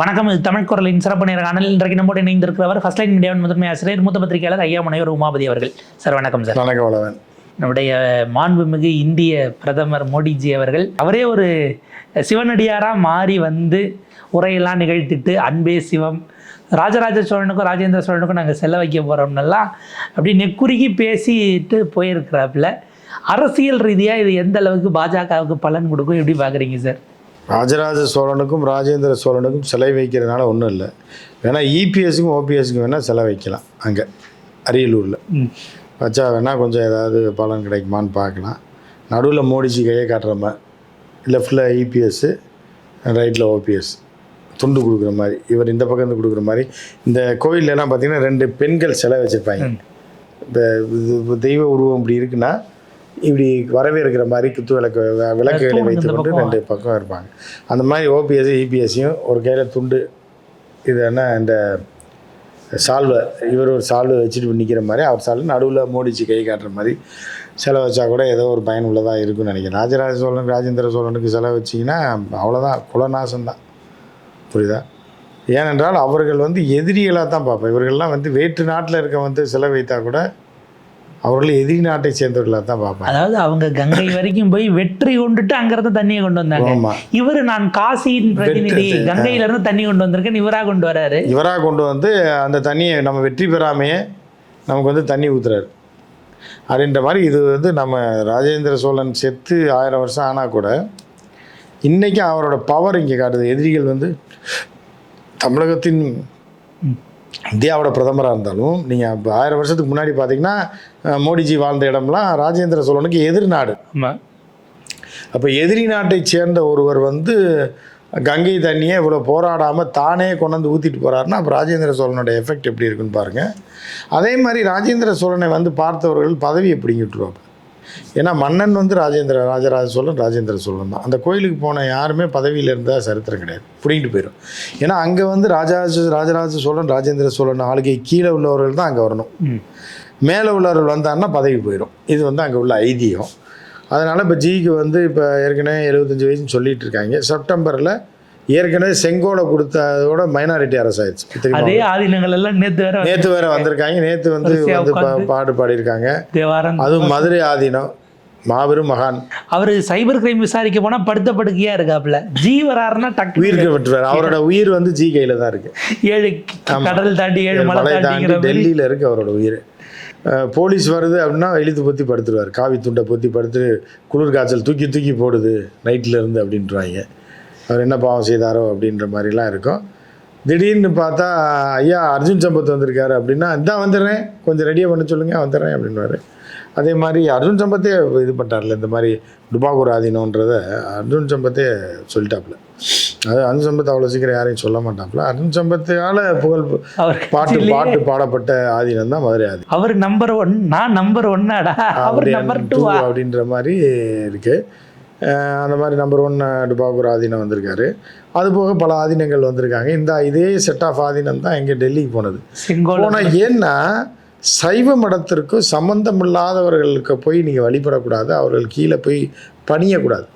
வணக்கம் இது தமிழ் குரலின் சிறப்பு நேர்காணல் இன்றைக்கு நம்மோடு இணைந்திருக்கிறவர் ஃபர்ஸ்ட் லைன் மீடியாவின் முதன்மை ஆசிரியர் மூத்த பத்திரிகையாளர் ஐயா முனைவர் உமாபதி அவர்கள். சார் வணக்கம் சார் வணக்கம் வளவன் நம்முடைய மாண்புமிகு இந்திய பிரதமர் மோடிஜி அவர்கள் அவரே ஒரு சிவனடியாராக மாறி வந்து உரையெல்லாம் நிகழ்த்திட்டு அன்பே சிவம் ராஜராஜ சோழனுக்கும் ராஜேந்திர சோழனுக்கும் நாங்கள் செல்ல வைக்க போகிறோம்னெல்லாம் அப்படி நெக்குருகி பேசிட்டு போயிருக்கிறாப்புல. அரசியல் ரீதியாக இது எந்த அளவுக்கு பாஜகவுக்கு பலன் கொடுக்கும்? எப்படி பார்க்குறீங்க சார் ராஜராஜ சோழனுக்கும் ராஜேந்திர சோழனுக்கும் சிலை வைக்கிறதுனால ஒன்றும் இல்லை. வேணா E இபிஎஸ்க்கும் ஓபிஎஸ்க்கும் வேணால் சிலை வைக்கலாம் அங்கே அரியலூரில். வச்சா வேணால் கொஞ்சம் ஏதாவது பலன் கிடைக்குமான்னு பார்க்கலாம். நடுவில் மோடிஜி கையை காட்டுற மாதிரி லெஃப்டில் இபிஎஸ்ஸு ரைட்டில் ஓபிஎஸ் துண்டு கொடுக்குற மாதிரி இவர் இந்த பக்கம் இருந்து கொடுக்குற மாதிரி. இந்த கோயிலெல்லாம் பார்த்தீங்கன்னா ரெண்டு பெண்கள் சிலை வச்சுருப்பாங்க. இந்த இது தெய்வ உருவம் இப்படி இருக்குன்னா இப்படி வரவேற்கிற மாதிரி குத்து விளக்கு விளக்குகளை வைத்துக்கொண்டு. ரெண்டு பக்கம் இருப்பாங்க. அந்த மாதிரி ஓபிஎஸ் இபிஎஸ்ஸையும் ஒரு கையில் துண்டு இது என்ன இந்த சால்வை இவர் ஒரு சால்வை வச்சுட்டு நிற்கிற மாதிரி அவர் சால்வை நடுவில் மோடிச்சு கை காட்டுற மாதிரி சிலை வச்சா கூட ஏதோ ஒரு பயனுள்ளதாக இருக்கும்னு நினைக்கிறேன். ராஜராஜ சோழன் ராஜேந்திர சோழனுக்கு சிலை வச்சிங்கன்னா அவ்வளோதான் குலநாசம்தான். புரியுதா? ஏனென்றால் அவர்கள் வந்து எதிரிகளாக தான் பார்ப்போம் இவர்கள்லாம் வந்து வேற்று நாட்டில் இருக்க வந்து சிலை வைத்தா கூட அவர்கள் எதிரி நாட்டை சேர்ந்தவர்களாக தான் பார்ப்பாங்க அதாவது அவங்க கங்கை வரைக்கும் போய் வெற்றி கொண்டுட்டு அங்கிருந்து தண்ணியை கொண்டு வந்தாங்க. இவரு நான் காசியின் பிரதிநிதி. வெற்றி. கங்கையில இருந்து தண்ணி கொண்டு வந்திருக்கேன் இவரா கொண்டு வராரு. இவராக கொண்டு வந்து அந்த தண்ணியை நம்ம வெற்றி பெறாமையே நமக்கு வந்து தண்ணி ஊத்துறாரு. அப்படின்ற மாதிரி இது வந்து நம்ம ராஜேந்திர சோழன் செத்து ஆயிரம் வருஷம் ஆனால் கூட இன்றைக்கி அவரோட பவர் இங்கே காட்டுது. எதிரிகள் வந்து தமிழகத்தின் இந்தியாவோட பிரதமராக இருந்தாலும் நீங்கள் இப்போ ஆயிரம் வருஷத்துக்கு முன்னாடி பார்த்தீங்கன்னா மோடிஜி வாழ்ந்த இடம்லாம் ராஜேந்திர சோழனுக்கு எதிர் நாடு. ஆமா. அப்போ எதிரி நாட்டை சேர்ந்த ஒருவர் வந்து கங்கை தண்ணியை இவ்வளோ போராடாமல் தானே கொண்டு வந்து ஊற்றிட்டு போகிறாருன்னா அப்போ ராஜேந்திர சோழனோட எஃபெக்ட் எப்படி இருக்குன்னு பாருங்கள் அதே மாதிரி ராஜேந்திர சோழனை வந்து பார்த்தவர்கள் பதவியை பிடிங்கிட்டுருவாங்க ஏன்னா மன்னன் வந்து ராஜேந்திர ராஜராஜ சோழன் ராஜேந்திர சோழன் தான். அந்த கோயிலுக்கு போன யாருமே பதவியில் இருந்தால் சரித்திரம் கிடையாது. பிடிங்கிட்டு போயிடும் ஏன்னா அங்கே வந்து ராஜராஜ ராஜராஜ சோழன் ராஜேந்திர சோழன் ஆளுகை கீழே உள்ளவர்கள் தான் அங்கே வரணும். மேலே உள்ளவர்கள் வந்தாருன்னா பதவி போயிடும் இது வந்து அங்கே உள்ள ஐதீகம். அதனால் இப்போ ஜிக்கு வந்து இப்போ ஏற்கனவே எழுபத்தஞ்சு வயசுன்னு சொல்லிட்டு இருக்காங்க. செப்டம்பரில் ஏற்கனவே செங்கோலை கொடுத்ததோட மைனாரிட்டி அரசாயிடுச்சு. தெரியுமா அதே ஆதீனங்கள் எல்லாம் நேத்து வேற நேற்று வேற வந்திருக்காங்க. நேற்று வந்து வந்து. பாடு பாடியிருக்காங்க. அதுவும் மதுரை ஆதீனம் மாபெரும் மகான். அவரு சைபர் கிரைம் விசாரிக்க போனா படுத்த படுக்கையா இருக்காப்புல. ஜீ வராருன்னா டக்கு உயிருக்கு விட்டுருவார் அவரோட உயிர் வந்து ஜி கையில் தான் இருக்கு. ஏழு கடல் தாண்டி ஏழு மலை தாண்டி டெல்லியில் இருக்கு அவரோட உயிர். போலீஸ் வருது அப்படின்னா இழுத்து பொத்தி படுத்துருவார். காவி துண்டை பொத்தி படுத்து குளிர் காய்ச்சல் தூக்கி தூக்கி போடுது நைட்டில் இருந்து அப்படின்ட்டுருவாங்க அவர் என்ன பாவம் செய்தாரோ அப்படின்ற மாதிரிலாம் இருக்கும். திடீர்னு பார்த்தா ஐயா அர்ஜுன் சம்பத் வந்திருக்காரு அப்படின்னா இந்தா வந்துடுறேன். கொஞ்சம் ரெடியாக பண்ண சொல்லுங்க வந்துடுறேன் அப்படின்னுவாரு. அதே மாதிரி அர்ஜுன் சம்பத்தே இது பண்ணிட்டார்ல இந்த மாதிரி டுபாகூர் ஆதீனன்றதை அர்ஜுன் சம்பத்தே சொல்லிட்டாப்புல. அது அர்ஜுன் சம்பத் அவ்வளோ சீக்கிரம் யாரையும் சொல்ல மாட்டாப்புல. அர்ஜுன் சம்பத்தால் புகழ் பாட்டு பாட்டு பாடப்பட்ட ஆதீனம் தான் மதுரை ஆதீனம். அவர் நம்பர் ஒன் நான் நம்பர் ஒன்னாடா அவர் நம்பர் டூ அப்படின்ற மாதிரி இருக்கு. அஹ் அந்த மாதிரி நம்பர் ஒன் டுபாகூர் ஆதீனம் வந்திருக்காரு. அது போக பல ஆதீனங்கள் வந்திருக்காங்க. இந்த இதே செட் ஆஃப் ஆதீனம் தான் எங்கே டெல்லிக்கு போனது. போனால் ஏன்னா சைவ மடத்திற்கு சம்பந்தம் இல்லாதவர்களுக்கு போய் நீங்கள் வழிபடக்கூடாது. அவர்கள் கீழே போய் பணியக்கூடாது.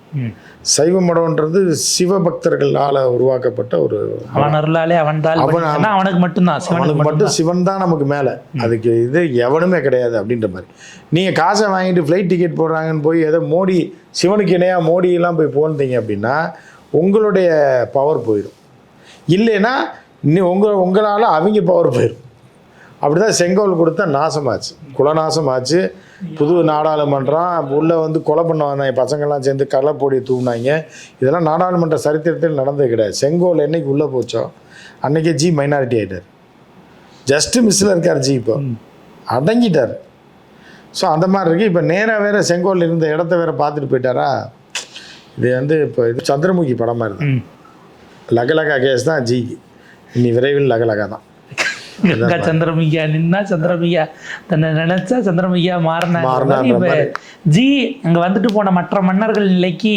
சைவ மடம்ன்றது சிவபக்தர்களால் உருவாக்கப்பட்ட ஒரு அவன் அருளாலே அவன் தாள் அவன் அவனுக்கு மட்டும்தான் அவனுக்கு மட்டும் சிவன் தான் நமக்கு மேலே. அதுக்கு இது எவனுமே கிடையாது அப்படின்ற மாதிரி. நீங்கள் காசை வாங்கிட்டு ஃப்ளைட் டிக்கெட் போடுறாங்கன்னு போய் ஏதோ மோடி சிவனுக்கு இணையாக மோடியெல்லாம் போய் போனீங்க அப்படின்னா உங்களுடைய பவர் போயிடும் இல்லைன்னா உங்கள் உங்களால் அவங்க பவர் போயிடும் அப்படி தான் செங்கோல் கொடுத்தா நாசமாச்சு. குலநாசமாச்சு. புது நாடாளுமன்றம் உள்ளே வந்து கொலை பண்ண வந்தாங்க பசங்கள்லாம் சேர்ந்து கள்ளப்பொடி தூவினாங்க. இதெல்லாம் நாடாளுமன்ற சரித்திரத்தில் நடந்தது கிடையாது. செங்கோல் என்னைக்கு உள்ளே போச்சோ? அன்னைக்கே ஜி மைனாரிட்டி ஆகிட்டார் ஜஸ்ட்டு மிஸ்ஸில் இருக்கார் ஜி இப்போ. அடங்கிட்டார். ஸோ அந்த மாதிரி இருக்குது இப்போ நேராக வேற செங்கோல் இருந்த இடத்த வேற பார்த்துட்டு போயிட்டாரா? இது வந்து இப்போ இது சந்திரமுகி படமாக இருக்குது ம். லகலகா கேஸ் தான் ஜிக்கு. இனி விரைவில் லகலகா தான். கங்கா சந்திரமிகா நின்னா சந்திரமிகா தன்னை நினைச்சா சந்திரமிகா மாறின இப்ப ஜி அங்க வந்துட்டு போன மற்ற மன்னர்கள் நிலைக்கு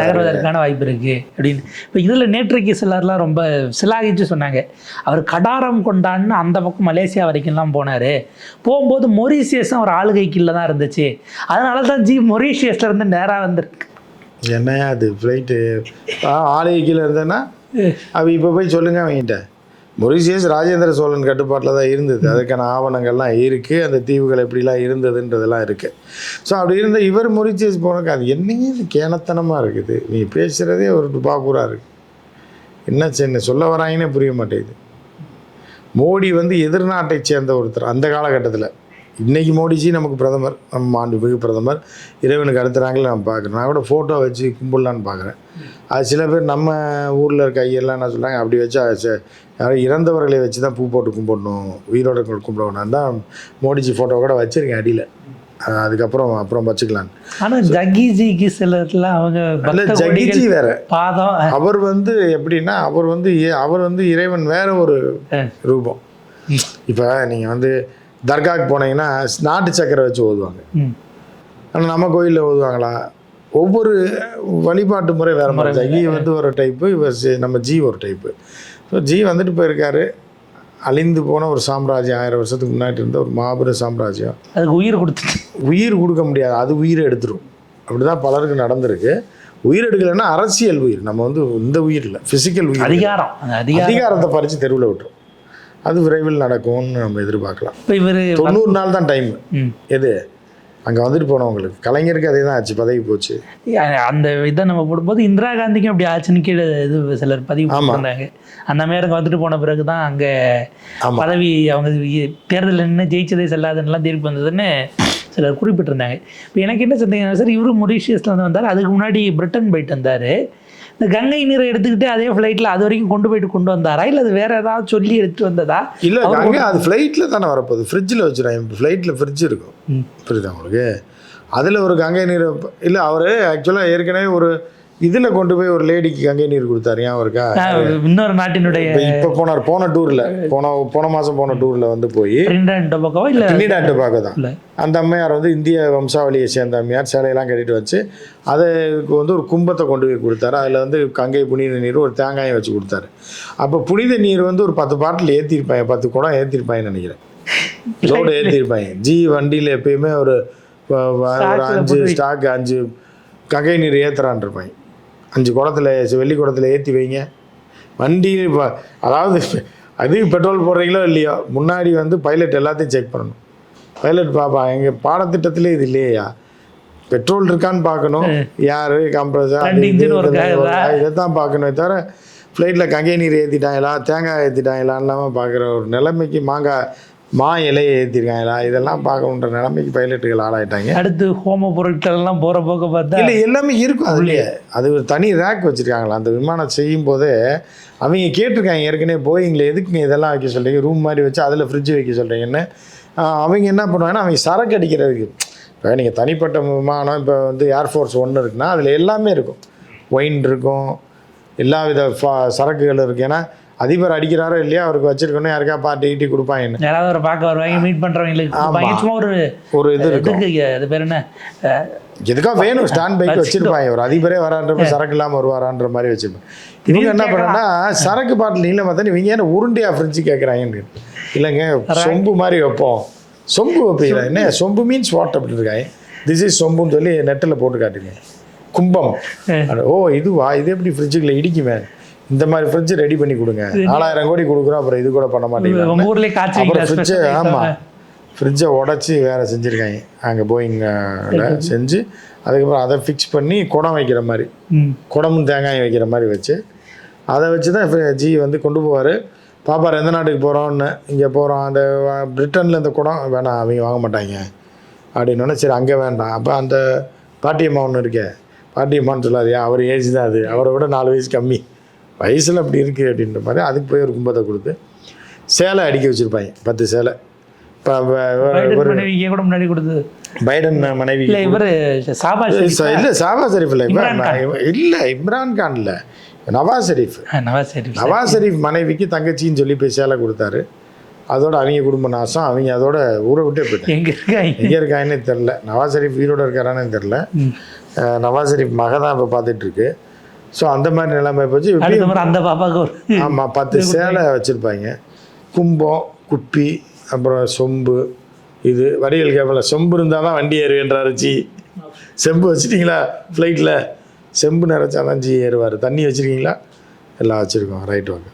நகர்வதற்கான வாய்ப்பு இருக்கு அப்படின்னு. இப்போ இதில் நேற்றைக்கு சிலர்லாம் ரொம்ப சிலாகிச்சு சொன்னாங்க. அவர் கடாரம் கொண்டான்னு அந்த பக்கம் மலேசியா வரைக்கும்லாம் போனார். போகும்போது மொரீஷியஸும் அவர் ஆளுகைக்குள்ள தான் இருந்துச்சு. அதனால தான் ஜி மொரீஷியஸ்ல இருந்து நேராக வந்திருக்கு. என்னையா அது ஃப்ளைட்டு ஆளுகை கீழே இருந்தேன்னா அவ இப்போ போய் சொல்லுங்க அவங்ககிட்ட மொரிசியஸ் ராஜேந்திர சோழன் கட்டுப்பாட்டில் தான் இருந்தது. அதுக்கான ஆவணங்கள்லாம் இருக்குது அந்த தீவுகள் எப்படிலாம் இருந்ததுன்றதெல்லாம் இருக்குது ஸோ அப்படி இருந்த இவர் மொரிசியஸ் போனக்கு அது என்னங்க இது கேனத்தனமாக இருக்குது. நீ பேசுகிறதே ஒரு டுபாக்கூரா இருக்கு. என்ன சின்ன சொல்ல வராங்கன்னே புரிய மாட்டேங்குது. மோடி வந்து எதிர்நாட்டை சேர்ந்த ஒருத்தர் அந்த காலகட்டத்தில். இன்னைக்கு மோடிஜி நமக்கு பிரதமர் நம்ம மாண்புமிகு பிரதமர். இறைவனுக்கு அடுத்த நான் பார்க்குறேன். நான் கூட ஃபோட்டோ வச்சு கும்பிடலான்னு பார்க்குறேன். அது சில பேர் நம்ம ஊரில் இருக்க ஐயெல்லாம் என்ன சொல்கிறாங்க அப்படி வச்சு யாரும் இறந்தவர்களை வச்சு தான் பூ போட்டு கும்பிடணும் உயிரோட கும்பிடணும் தான் மோடிஜி ஃபோட்டோ கூட வச்சுருக்கேன் அடியில். அதுக்கப்புறம் அப்புறம் வச்சுக்கலான்னு ஆனா ஜகிஜிக்கு சிலர்லாம் அவங்க ஜகிஜி வேற. பாதம். அவர் வந்து எப்படின்னா அவர் வந்து அவர் வந்து இறைவன் வேற ஒரு ரூபம். இப்போ நீங்கள் வந்து தர்காக்கு போனீங்கன்னா நாட்டு சக்கரை வச்சு ஓதுவாங்க. ஆனால் நம்ம கோயிலில் ஓதுவாங்களா ஒவ்வொரு வழிபாட்டு முறை வேறு மாதிரி. ஜகி வந்து ஒரு டைப்பு இவர் நம்ம ஜி ஒரு டைப்பு ஸோ ஜி வந்துட்டு போயிருக்காரு. அழிந்து போன ஒரு சாம்ராஜ்யம் ஆயிரம் வருஷத்துக்கு முன்னாடி இருந்த ஒரு மாபெரும் சாம்ராஜ்யம். அதுக்கு உயிர் கொடுத்துட்டு. உயிர் கொடுக்க முடியாது. அது உயிரை எடுத்துரும். அப்படி தான் பலருக்கு நடந்திருக்கு. உயிர் எடுக்கலைன்னா அரசியல் உயிர். நம்ம வந்து இந்த உயிர் இல்லை. ஃபிசிக்கல் உயிர் அதிகாரம். அதிகாரத்தை பறித்து தெருவில் விட்டுரும். அது விரைவில் நடக்கும்னு நம்ம எதிர்பார்க்கலாம். இவர் தொண்ணூறு நாள் தான் டைம் எது? அங்கே வந்துட்டு போனவங்களுக்கு கலைஞருக்கு அதே தான் ஆச்சு பதவி போச்சு. அந்த இதை நம்ம போடும்போது இந்திரா காந்திக்கும் அப்படி ஆச்சுன்னு கீழே இது சிலர் பதிவு. பண்ணாங்க அந்த மாதிரி அங்கே வந்துட்டு போன பிறகு தான் அங்கே. பதவி அவங்க தேர்தலில் நின்று ஜெயிச்சதே செல்லாதுன்னெலாம் தீர்ப்பு வந்ததுன்னு சிலர் குறிப்பிட்டிருந்தாங்க. இப்போ எனக்கு என்ன சந்தேகம் சார் இவரும் மொரிஷியஸில் வந்து வந்தார் அதுக்கு முன்னாடி பிரிட்டன் போயிட்டு வந்தார். இந்த கங்கை நீரை எடுத்துக்கிட்டு அதே ஃப்ளைட்டில் அது வரைக்கும் கொண்டு போயிட்டு கொண்டு வந்தாரா? இல்லை அது வேற ஏதாவது சொல்லி எடுத்துட்டு வந்ததா? இல்லை அது ஃப்ளைட்டில் தானே வரப்போகுது. ஃப்ரிட்ஜில் வச்சுருவாங்க ஃப்ளைட்டில் ஃப்ரிட்ஜ் இருக்கும். புரியுதா உங்களுக்கு? அதில் ஒரு கங்கை நீர் இல்லை அவர் ஆக்சுவலாக ஏற்கனவே ஒரு இதில் கொண்டு போய் ஒரு லேடிக்கு கங்கை நீர் கொடுத்தாரு. ஏன் இருக்கா? இன்னொரு நாட்டினுடைய இப்போ போனார். போன டூரில் போன போன மாதம் போன டூரில் வந்து போய் டொபாக்கோவா இல்லை தான். அந்த அம்மையார் வந்து இந்திய வம்சாவளியை சேர்ந்த அம்மையார் சேலையெல்லாம் கட்டிட்டு வச்சு அதுக்கு வந்து ஒரு கும்பத்தை கொண்டு போய் கொடுத்தாரு. அதில் வந்து கங்கை புனித நீர் ஒரு தேங்காயை வச்சு கொடுத்தாரு. அப்போ புனித நீர் வந்து ஒரு பத்து பாட்டில் ஏற்றிருப்பாங்க பத்து குடம் ஏற்றிருப்பாங்கன்னு நினைக்கிறேன். லோடு ஏற்றிருப்பாங்க ஜி வண்டியில் எப்பயுமே ஒரு ஒரு அஞ்சு. ஸ்டாக் அஞ்சு கங்கை நீர் ஏற்றுறான் இருப்பாங்க அஞ்சு குடத்துல வெள்ளி குடத்துல ஏற்றி வைங்க. வண்டி இப்போ அதாவது அது பெட்ரோல் போடுறீங்களோ இல்லையோ முன்னாடி வந்து பைலட் எல்லாத்தையும் செக் பண்ணணும். பைலட் பாப்பா எங்கள் பாடத்திட்டத்திலே இது இல்லையா? பெட்ரோல் இருக்கான்னு பார்க்கணும். யார் கம்ப்ரஸர் ரெண்டு engine work ஆகுதா? இதை தான் பார்க்கணும் தவிர ஃப்ளைட்டில் கங்கை நீர் ஏற்றிட்டாங்களா தேங்காய் ஏற்றிட்டாங்களா இல்லாமல் பார்க்குற ஒரு நிலைமைக்கு மாங்காய் மா இலையை ஏற்றிருக்காங்களா இதெல்லாம் பார்க்கணுன்ற நிலைமைக்கு பைலட்டுகள் ஆளாயிட்டாங்க. அடுத்து ஹோம பொருட்கள் எல்லாம் போற போக்க பார்த்தா இல்லை எல்லாமே இருக்கும் அதுலயே. அது ஒரு தனி ரேக் வச்சுருக்காங்களா? அந்த விமானம் செய்யும் போதே அவங்க கேட்டிருக்காங்க ஏற்கனவே போயிங்களே எதுக்குங்க இதெல்லாம் வைக்க சொல்கிறீங்க ரூம் மாதிரி வச்சு அதில் ஃப்ரிட்ஜ் வைக்க சொல்கிறீங்கன்னு அவங்க என்ன பண்ணுவாங்கன்னா அவங்க சரக்கு அடிக்கிறதுக்கு. இப்போ நீங்கள் தனிப்பட்ட விமானம் இப்போ வந்து ஏர்ஃபோர்ஸ் ஒன்று இருக்குன்னா அதில் எல்லாமே இருக்கும். ஒயின் இருக்கும் எல்லா வித ஃபா- சரக்குகள் இருக்குது ஏன்னா அதிபர் அடிக்கிறாரோ இல்லையா அவருக்கு வச்சிருக்கணும். யாருக்கா பார்ட்டி ஈட்டி கொடுப்பாங்கன்னு யாராவது ஒரு பார்க்க வருவாங்க மீட். கொடுப்பாங்க. சும்மா ஒரு ஒரு இது இதுக்கு அது பேர் என்ன? அஹ், எதுக்கா வேணும்? ஸ்டாண்ட் பைக் வச்சிருப்பாங்க. ஒரு அதிபரே வரான்றப்ப சரக்கு இல்லாமல் வருவாரான்ற மாதிரி வச்சிருப்பாங்க. இவங்க என்ன பண்ணா சரக்கு பாட்டில் நீள பார்த்தா இவங்க என்ன உருண்டையா ஃப்ரிட்ஜ் கேட்குறாங்கன்னு இல்லைங்க சொம்பு மாதிரி வைப்போம். சொம்பு வைப்பீங்களா? என்ன? சொம்பு மீன்ஸ் வாட் அப்படி இருக்காங்க திஸ் இஸ் சொம்புன்னு சொல்லி நெட்டில் போட்டு காட்டுங்க. கும்பம். ஓ இதுவா? இது எப்படி ஃப்ரிட்ஜுக்குள்ள இடிக்குமே? இந்த மாதிரி ஃப்ரிட்ஜ் ரெடி பண்ணி கொடுங்க. நாலாயிரம் கோடி கொடுக்குறோம் அப்புறம் இது கூட பண்ண மாட்டீங்களா? உங்க ஊர்லயே காய்ச்சி அப்புறம் ஃப்ரிட்ஜை ஆமாம் ஃப்ரிட்ஜை உடச்சி வேறு செஞ்சுருக்காங்க. அங்கே போயிங்கில் செஞ்சு அதுக்கப்புறம் அதை ஃபிக்ஸ் பண்ணி குடம் வைக்கிற மாதிரி. குடமும் தேங்காயும் வைக்கிற மாதிரி வச்சு அதை வச்சு தான் ஜி வந்து கொண்டு போவார். பாப்பார் எந்த நாட்டுக்கு போகிறோன்னு இங்கே போகிறோம் அந்த பிரிட்டனில் இந்த குடம் வேணாம் அவங்க வாங்க மாட்டாங்க. அப்படின்னோடனே சரி அங்கே வேண்டாம். அப்போ அந்த பாட்டியம்மா ஒன்று இருக்கே. பாட்டியம்மான்னு சொல்லாதியா அவர் ஏஜ் தான் அது. அவரை விட நாலு வயசு கம்மி. வயசில் அப்படி இருக்குது அப்படின்ற மாதிரி அதுக்கு போய் ஒரு கும்பத்தை கொடுத்து சேலை அடிக்க வச்சுருப்பாங்க. பத்து சேலை. முன்னாடி பைடன் மனைவி இல்ல இவரு. இல்லை சாபா ஷெரீஃப் இல்லை. இம்ரான் இல்லை இம்ரான் கான் இல்லை. நவாஸ் ஷெரீஃப். நவாஸ் ஷெரீஃப். நவாஸ் ஷெரீஃப் மனைவிக்கு தங்கச்சின்னு சொல்லி போய் சேலை கொடுத்தாரு. அதோட அவங்க குடும்ப நாசம். அவங்க அதோட ஊரை விட்டே போயிட்டாங்க. எங்க இருக்காங்க? எங்கே இருக்காங்கன்னு தெரில நவாஸ் ஷெரீஃப் உயிரோட இருக்காரான்னு தெரில நவாஸ் ஷெரீஃப் மக தான் இப்போ பார்த்துட்டு இருக்கு. ஸோ அந்த மாதிரி நிலைமை போச்சு. அந்த பாப்பாவுக்கு ஒரு ஆமாம் பத்து சேலை வச்சுருப்பாங்க. கும்பம் குப்பி அப்புறம் சொம்பு இது வடிகள் கேட்பல சொம்பு இருந்தால் தான் வண்டி ஏறுவேன்றாரு ஜி. செம்பு வச்சுட்டிங்களா ஃப்ளைட்டில் செம்பு நிறைச்சா தான் ஜி ஏறுவார். தண்ணி வச்சுருக்கீங்களா? எல்லாம் வச்சுருக்கோம் ரைட் ஓகே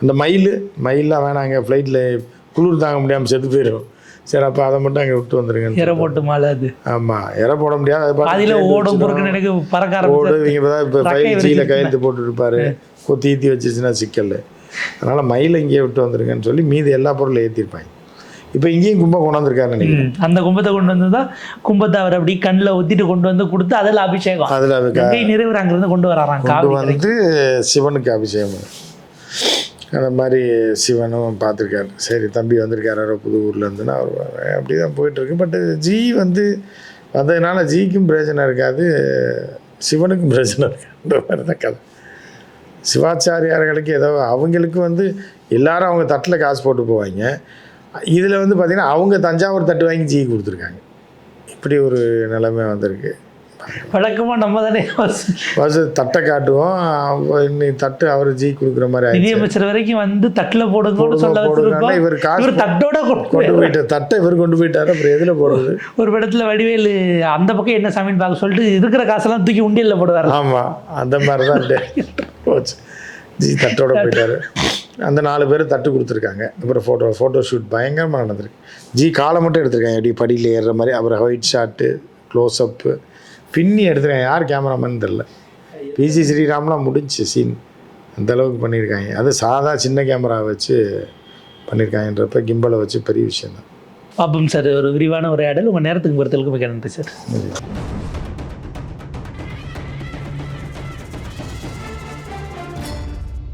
அந்த மயில் மயிலாம் வேணாங்க ஃப்ளைட்டில் குளிர் தாங்க முடியாமல் செத்து போயிடும் சரி அப்போ அதை மட்டும் அங்கே விட்டு வந்துருங்க இற போட்டு மாலை அது? ஆமாம் இற போட முடியாது அது சேர்த்து ஓடும். பொறுக்கு எனக்கு பறக்க ஓடு இவங்க தான் இப்போ ஃபைல் விரிச்சிருப்பாங்க. கையெழுத்து போட்டு இருப்பாரு கொத்தி ஈத்தி வச்சிச்சுன்னா சிக்கல். அதனால் மயிலை இங்கேயே விட்டு வந்துருங்கன்னு சொல்லி மீதி எல்லா பொருளும் ஏற்றிருப்பாங்க இப்போ இங்கேயும் கும்பம் கொண்டாந்துருக்காரு நினைக்கிறேன் ம், அந்த கும்பத்தை கொண்டு வந்து தான் கும்பத்தை அவர் அப்படி கண்ணில் ஒத்திட்டு கொண்டு வந்து கொடுத்து அதில் அபிஷேகம். அதில் நிறைவு அங்கிருந்து கொண்டு வராராம் கொண்டு. வந்து சிவனுக்கு அபிஷேகம். அந்த மாதிரி சிவனும் பார்த்துருக்காரு. சரி தம்பி வந்திருக்காரு. யாரோ புது ஊர்லேருந்துன்னா அவர் அப்படி தான் போயிட்டுருக்கு. பட் ஜி வந்து வந்ததுனால ஜிக்கும் பிரயோஜனம் இருக்காது. சிவனுக்கும் பிரயோஜனம் இருக்காதுன்ற மாதிரி தான் கதை. சிவாச்சாரியார்களுக்கு ஏதோ அவங்களுக்கு வந்து எல்லாரும் அவங்க தட்டில் காசு போட்டு போவாங்க. இதில் வந்து பார்த்திங்கன்னா அவங்க தஞ்சாவூர் தட்டு வாங்கி ஜி கொடுத்துருக்காங்க. இப்படி ஒரு நிலைமை வந்திருக்கு. வழக்கமா நம்ம தானே ஃபஸ்ட்டு தட்டை காட்டுவோம். இன்னைக்கு தட்டு அவர் ஜி கொடுக்குற மாதிரி நிதியமைச்சர் வரைக்கும் வந்து தட்டுல போடுங்கன்னு போடுங்க, சொல்ல வச்சிருக்கோம். இவர் காசு தட்டோட கொண்டு கொண்டு போயிட்டு தட்டை இவர் கொண்டு போயிட்டாரு. அப்புறம் எதில் போடுறது? ஒரு இடத்துல வடிவேலு அந்த பக்கம் என்ன சாமின்னு பார்க்க சொல்லிட்டு இருக்கிற காசெல்லாம் தூக்கி உண்டியல்ல போடுவாரு. ஆமாம் அந்த மாதிரி தான் போச்சு. ஜி தட்டோட போயிட்டாரு. அந்த நாலு பேர் தட்டு கொடுத்துருக்காங்க. அப்புறம் ஃபோட்டோ ஃபோட்டோ ஷூட் பயங்கரமாக நடந்திருக்கு. ஜி காலை மட்டும் எடுத்திருக்காங்க. எப்படி படியில் ஏறுற மாதிரி. அப்புறம் ஒயிட் ஷாட்டு க்ளோஸ்அப்பு பின்னி எடுத்திருக்காங்க யார் கேமராமேன் தெரில பிசி ஸ்ரீராம்லாம் முடிஞ்சு சீன் அந்த அளவுக்கு பண்ணியிருக்காங்க. அது சாதா சின்ன கேமரா வச்சு பண்ணியிருக்காங்கன்றப்ப கிம்பலை வச்சு பெரிய விஷயம் தான் பாப்போம் சார் ஒரு விரிவான உரையாடல். உங்க நேரத்துக்கு பொறுத்தளவுக்கு மிக நன்றி சார். தான்